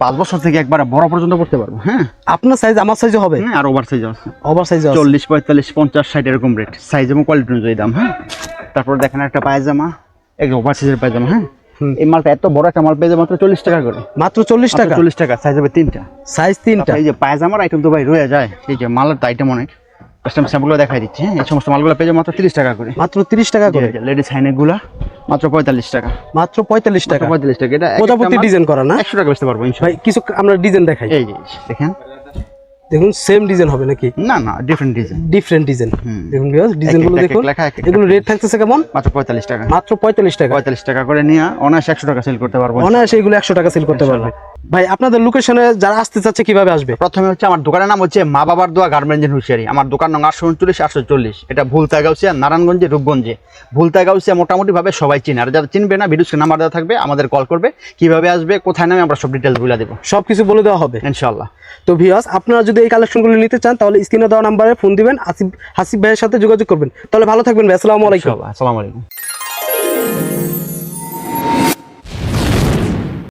পাঁচ বছর থেকে একবারে বড় পর্যন্ত পড়তে পারব হ্যাঁ? আপনার সাইজ আমার সাইজে হবে? হ্যাঁ, আর ওভার সাইজ আছে। ওভার সাইজে চল্লিশ পঁয়তাল্লিশ পঞ্চাশ ষাট এরকম রেট সাইজ এবং কোয়ালিটি অনুযায়ী দাম হ্যাঁ? তারপর দেখেন একটা পায়জামা। এক ওভার সাইজের পায়জামা হ্যাঁ? এই মালটা এত বড় একটা মাল পেয়ে মাত্র চল্লিশ টাকা করে। মাত্র চল্লিশ টাকা? চল্লিশ টাকা সাইজ হবে তিনটা। সাইজ তিনটা? এই যে পায়জামার আইটেম তো ভাই রয়ে যায় এই যে মালের তো আইটেম অনেক। কাস্টমার স্যাম্পলগুলো দেখাই দিচ্ছি হ্যাঁ? এই সমস্ত মালগুলো পেয়ে মাত্র তিরিশ টাকা করে। মাত্র তিরিশ টাকা করে? লেডিস হাইনেকগুলা মাত্র পঁয়তাল্লিশ টাকা। মাত্র পঁয়তাল্লিশ টাকা? পঁয়তাল্লিশ টাকা। এটা প্রজাপতি ডিজাইন করা না? একশো টাকা বেচতে পারব ভাই কিছু আমরা ডিজাইন দেখাই। এই দেখেন। দেখুন সেম ডিজাইন হবে নাকি? না না ডিফারেন্ট ডিজাইন। Different design. দেখুন ডিজাইনগুলো দেখুন। এগুলো রেট থাকতেছে কেমন? মাত্র পঁয়তাল্লিশ টাকা। মাত্র পঁয়তাল্লিশ টাকা। পঁয়তাল্লিশ টাকা করে নিয়ে অনায়াসে একশো টাকা সেল করতে পারব। অনায়াসে এগুলো একশো টাকা সেল করতে পারবে। ভাই আপনাদের লোকেশনে যারা আসতে চাচ্ছে কীভাবে আসবে? প্রথমে হচ্ছে আমার দোকানের নাম হচ্ছে মা বাবার দোয়া গার্মেন্টস এন্ড হুশিয়ারি। আমার দোকান নং আটশো উনচল্লিশ আটশো চল্লিশ এটা ভুলতা গাউসিয়া নারায়ণগঞ্জে রূপগঞ্জে। ভুলতা গাউসিয়া মোটামুটি ভাবে সবাই চিনে। আর যারা চিনবে না ভিডিও নাম্বার দেওয়া থাকবে আমাদের কল করবে কীভাবে আসবে কোথায় নামে আমরা সব ডিটেলস বলে দেবো। সবকিছু বলে দেওয়া হবে। ইনশাল্লাহ তো ভিউয়ার্স আপনারা যদি এই কালেকশনগুলো নিতে চান তাহলে স্ক্রিনে দেওয়া নাম্বারে ফোন দিবেন। আসিফ হাসিফ ভাইয়ের সাথে যোগাযোগ করবেন। তাহলে ভালো থাকবেন ভাই আসসালামু আলাইকুম। আসসালামু আলাইকুম।